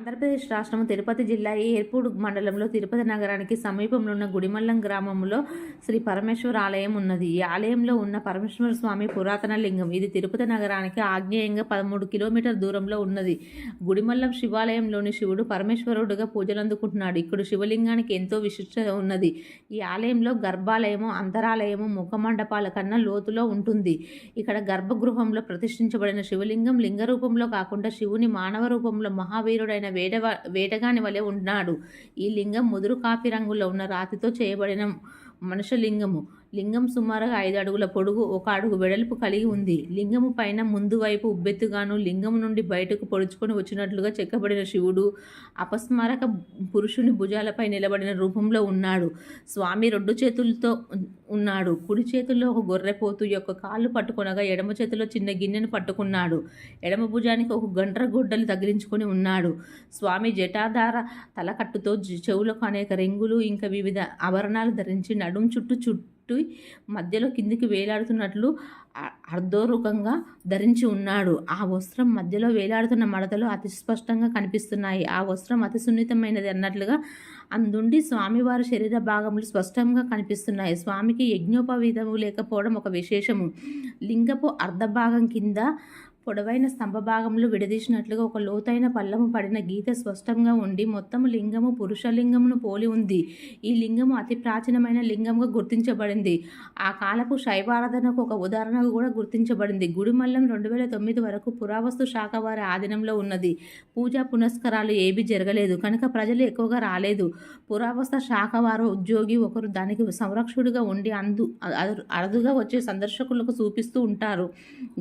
ఆంధ్రప్రదేశ్ రాష్ట్రం తిరుపతి జిల్లా ఏర్పూడు మండలంలో తిరుపతి నగరానికి సమీపంలో ఉన్న గుడిమల్లం గ్రామంలో శ్రీ పరమేశ్వర ఆలయం ఉన్నది. ఈ ఆలయంలో ఉన్న పరమేశ్వర స్వామి పురాతన లింగం. ఇది తిరుపతి నగరానికి ఆగ్నేయంగా పదమూడు కిలోమీటర్ దూరంలో ఉన్నది. గుడిమల్లం శివాలయంలోని శివుడు పరమేశ్వరుడుగా పూజలు అందుకుంటున్నాడు ఇక్కడ శివలింగానికి ఎంతో విశిష్టత ఉన్నది. ఈ ఆలయంలో గర్భాలయము అంతరాలయము ముఖమండపాల కన్నా లోతులో ఉంటుంది. ఇక్కడ గర్భగృహంలో ప్రతిష్ఠించబడిన శివలింగం లింగ రూపంలో కాకుండా శివుని మానవ రూపంలో మహావీరుడైన వేడవ వేటగాని వలె ఉన్నాడు ఈ లింగం ముదురు కాఫీ రంగులో ఉన్న రాతితో చేయబడిన మనుషలింగము. లింగం సుమారుగా ఐదు అడుగుల పొడుగు ఒక అడుగు వెడల్పు కలిగి ఉంది. లింగము పైన ముందు వైపు ఉబ్బెత్తుగాను లింగం నుండి బయటకు పొడుచుకొని వచ్చినట్లుగా చెక్కబడిన శివుడు అపస్మారక పురుషుని భుజాలపై నిలబడిన రూపంలో ఉన్నాడు. స్వామి రెండు చేతులతో ఉన్నాడు. కుడి చేతుల్లో ఒక గొర్రెపోతు యొక్క కాళ్ళు పట్టుకొనగా ఎడమ చేతిలో చిన్న గిన్నెను పట్టుకున్నాడు. ఎడమ భుజానికి ఒక గండ్ర గుడ్డలు తగిలించుకొని ఉన్నాడు. స్వామి జటాధార తలకట్టుతో చెవులకు అనేక రింగులు ఇంకా వివిధ ఆభరణాలు ధరించి నడుం చుట్టూ చుట్టూ మధ్యలో కిందికి వేలాడుతున్నట్లు అ- అర్ధోరుకంగా ధరించి ఉన్నాడు. ఆ వస్త్రం మధ్యలో వేలాడుతున్న మడతలు అతి స్పష్టంగా కనిపిస్తున్నాయి. ఆ వస్త్రం అతి సున్నితమైనది అన్నట్లుగా అందుండి స్వామివారి శరీర భాగములు స్పష్టంగా కనిపిస్తున్నాయి. స్వామికి యజ్ఞోపవీతము లేకపోవడం ఒక విశేషము. లింగపు అర్ధభాగం కింద పొడవైన స్తంభ భాగంలో విడదీసినట్లుగా ఒక లోతైన పల్లము పడిన గీత స్పష్టంగా ఉండి మొత్తము లింగము పురుషలింగమును పోలి ఉంది. ఈ లింగము అతి ప్రాచీనమైన లింగంగా గుర్తించబడింది. ఆ కాలపు శైవారాధనకు ఒక ఉదాహరణగా కూడా గుర్తించబడింది. గుడిమల్లం రెండు వేల తొమ్మిది వరకు పురావస్తు శాఖ వారి ఆధీనంలో ఉన్నది. పూజా పునస్కారాలు ఏవి జరగలేదు. కనుక ప్రజలు ఎక్కువగా రాలేదు. పురావస్తు శాఖ వారు ఉద్యోగి ఒకరు దానికి సంరక్షకుడిగా ఉండి అందు అరుదుగా వచ్చే సందర్శకులకు చూపిస్తూ ఉంటారు.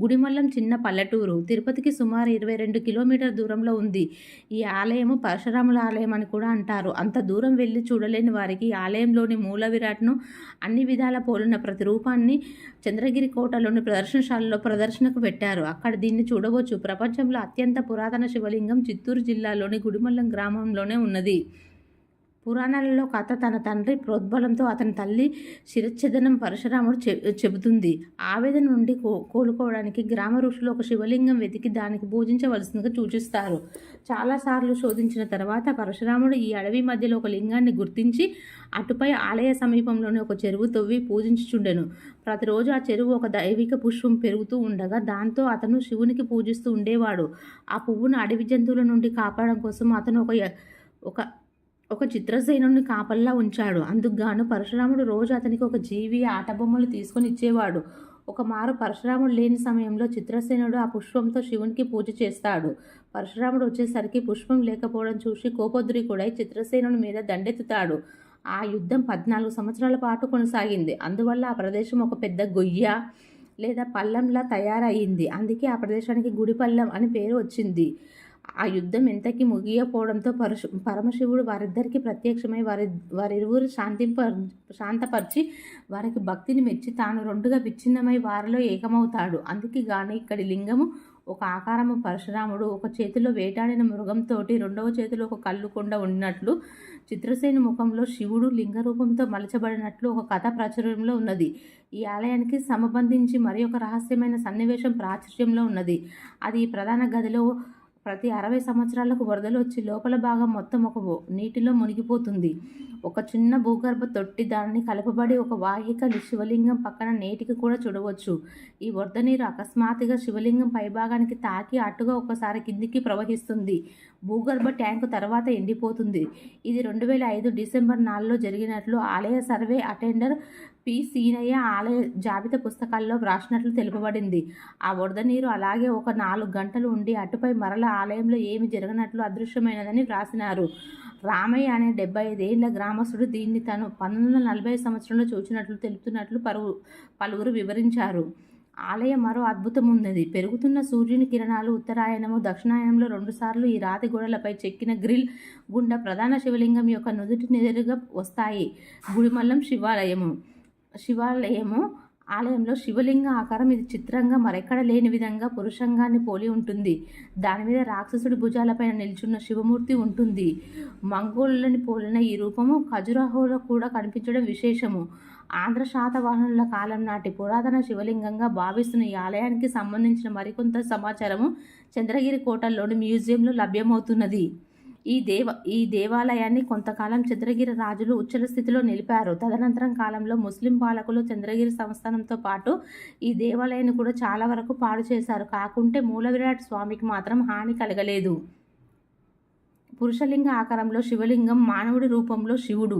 గుడిమల్లం చిన్న పల్లెటూరు. తిరుపతికి సుమారు ఇరవై రెండు కిలోమీటర్ దూరంలో ఉంది. ఈ ఆలయము పరశురాముల ఆలయం అని కూడా అంటారు. అంత దూరం వెళ్ళి చూడలేని వారికి ఈ ఆలయంలోని మూల విరాట్ను అన్ని విధాల పోలిన ప్రతి రూపాన్ని చంద్రగిరి కోటలోని ప్రదర్శనశాలలో ప్రదర్శనకు పెట్టారు. అక్కడ దీన్ని చూడవచ్చు. ప్రపంచంలో అత్యంత పురాతన శివలింగం చిత్తూరు జిల్లాలోని గుడిమల్లం గ్రామంలోనే ఉన్నది. పురాణాలలో కథ తన తండ్రి ప్రోద్బలంతో అతని తల్లి శిరచ్ఛదనం పరశురాముడు చె చెబుతుంది. ఆవేదన నుండి కో కోలుకోవడానికి గ్రామ ఋషులు ఒక శివలింగం వెతికి దానికి పూజించవలసిందిగా సూచిస్తారు. చాలాసార్లు శోధించిన తర్వాత పరశురాముడు ఈ అడవి మధ్యలో ఒక లింగాన్ని గుర్తించి అటుపై ఆలయ సమీపంలోనే ఒక చెరువు తవ్వి పూజించుచుండెను. ప్రతిరోజు ఆ చెరువు ఒక దైవిక పుష్పం పెరుగుతూ ఉండగా దాంతో అతను శివునికి పూజిస్తూ ఉండేవాడు. ఆ పువ్వును అడవి జంతువుల నుండి కాపాడడం కోసం అతను ఒక ఒక ఒక చిత్రసేనుని కాపల్లా ఉంచాడు. అందుకుగాను పరశురాముడు రోజు అతనికి ఒక జీవి ఆటబొమ్మలు తీసుకొని ఇచ్చేవాడు. ఒక మారు పరశురాముడు లేని సమయంలో చిత్రసేనుడు ఆ పుష్పంతో శివునికి పూజ చేస్తాడు. పరశురాముడు వచ్చేసరికి పుష్పం లేకపోవడం చూసి కోపోద్రికుడై చిత్రసేనుని మీద దండెత్తుతాడు. ఆ యుద్ధం పద్నాలుగు సంవత్సరాల పాటు కొనసాగింది. అందువల్ల ఆ ప్రదేశం ఒక పెద్ద గొయ్య లేదా పల్లంలా తయారయ్యింది. అందుకే ఆ ప్రదేశానికి గుడిపల్లం అని పేరు వచ్చింది. ఆ యుద్ధం ఎంతకి ముగియకపోవడంతో పరశు పరమశివుడు వారిద్దరికీ ప్రత్యక్షమై వారి వారిరువురు శాంతింప శాంతపరిచి వారికి భక్తిని మెచ్చి తాను రెండుగా విచ్ఛిన్నమై వారిలో ఏకమవుతాడు. అందుకే గాని ఇక్కడి లింగము ఒక ఆకారము పరశురాముడు. ఒక చేతిలో వేటాడిన మృగంతోటి రెండవ చేతిలో ఒక కళ్ళు కొండ ఉన్నట్లు చిత్రసేని ముఖంలో శివుడు లింగ రూపంతో మలచబడినట్లు ఒక కథ ప్రాచుర్యంలో ఉన్నది. ఈ ఆలయానికి సంబంధించి మరి ఒక రహస్యమైన సన్నివేశం ప్రాచుర్యంలో ఉన్నది. అది ప్రధాన గదిలో ప్రతి అరవై సంవత్సరాలకు వరదలు వచ్చి లోపల భాగం మొత్తం ఒక నీటిలో మునిగిపోతుంది. ఒక చిన్న భూగర్భ తొట్టి దానిని కలపబడి ఒక వాహిక శివలింగం పక్కన నేటికి కూడా చూడవచ్చు. ఈ వరద నీరు అకస్మాత్తుగా శివలింగం పైభాగానికి తాకి అటుగా ఒకసారి కిందికి ప్రవహిస్తుంది. భూగర్భ ట్యాంకు తర్వాత ఎండిపోతుంది. ఇది రెండు వేల ఐదు డిసెంబర్ నాలుగులో జరిగినట్లు ఆలయ సర్వే అటెండర్ పి సీనయ్య ఆలయ జాబితా పుస్తకాల్లో వ్రాసినట్లు తెలుపబడింది. ఆ వరద నీరు అలాగే ఒక నాలుగు గంటలు ఉండి అటుపై మరల ఆలయంలో ఏమి జరగనట్లు అదృశ్యమైనదని వ్రాసినారు. రామయ్య అనే డెబ్బై ఐదేళ్ళ గ్రామస్తుడు దీన్ని తను పంతొమ్మిది వందల నలభై సంవత్సరంలో చూచినట్లు తెలుపుతున్నట్లు పలువు పలువురు వివరించారు. ఆలయం మరో అద్భుతం ఉన్నది పెరుగుతున్న సూర్యుని కిరణాలు ఉత్తరాయణము దక్షిణాయనంలో రెండుసార్లు ఈ రాతి గోడలపై చెక్కిన గ్రిల్ గుండా ప్రధాన శివలింగం యొక్క నుదుటి నెదురుగా వస్తాయి. గుడిమల్లం శివాలయము. శివాలయము. ఆలయంలో శివలింగ ఆకారం ఇది చిత్రంగా మరెక్కడ లేని విధంగా పురుషంగాన్ని పోలి ఉంటుంది. దాని మీద రాక్షసుడి భుజాలపైన నిల్చున్న శివమూర్తి ఉంటుంది. మంగోళ్ళని పోలిన ఈ రూపము ఖజురాహోలో కూడా కనిపించడం విశేషము. ఆంధ్ర శాతవాహనుల కాలం నాటి పురాతన శివలింగంగా భావిస్తున్న ఈ ఆలయానికి సంబంధించిన మరికొంత సమాచారము చంద్రగిరి కోటలోని మ్యూజియంలో లభ్యమవుతున్నది. ఈ దేవ ఈ దేవాలయాన్ని కొంతకాలం చంద్రగిరి రాజులు ఉచ్చల స్థితిలో నిలిపారు. తదనంతరం కాలంలో ముస్లిం పాలకులు చంద్రగిరి సంస్థానంతో పాటు ఈ దేవాలయాన్ని కూడా చాలా వరకు పాడు చేశారు. కాకుంటే మూల విరాట్ స్వామికి మాత్రం హాని కలగలేదు. పురుషలింగ ఆకారంలో శివలింగం మానవుడి రూపంలో శివుడు.